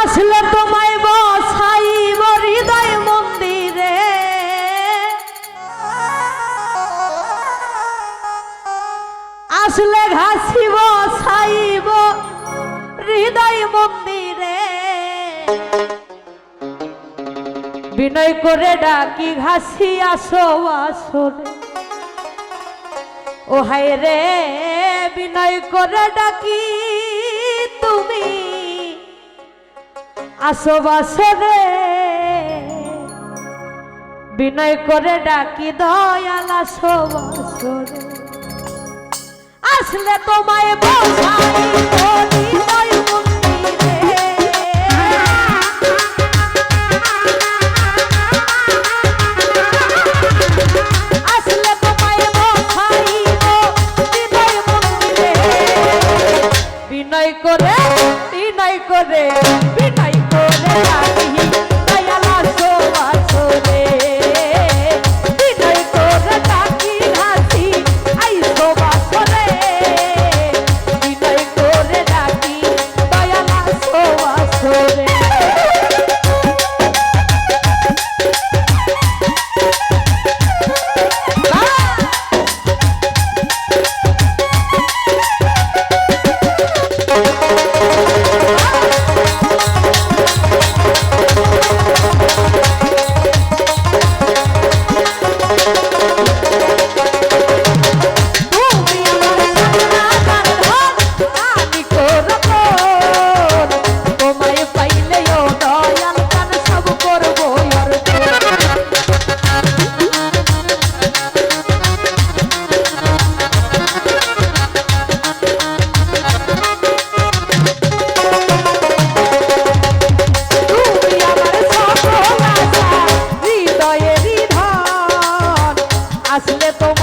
আসলে তোমায় বসাই হৃদয় মন্দিরে। আসলে ঘাসিব সাইব হৃদয় মন্দিরে। বিনয় করে ডাকি, ঘাসি আসো আসরে ও হায় রে, বিনয় করে ডাকি। আশোবাসে রে। বিনয় করে ডাকি দয়াল আশোবাসে আসলে তোমায় বসাই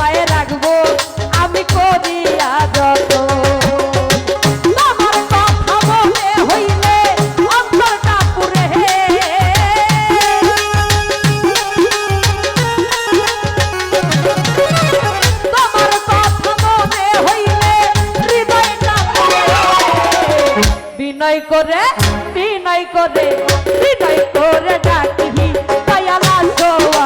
ভয়ে রাখব আমি করিয়া যত। বিনয় করে বিনয় করে বিনয় করে ডাকিবি দয়ালা জোয়া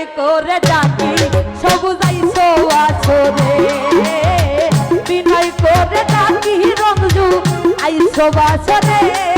হৃদয় করে ডাকি সবুজাই সোয়া ছোড়ে বিনয় করে ডাকি রঞ্জু আইসো বাসরে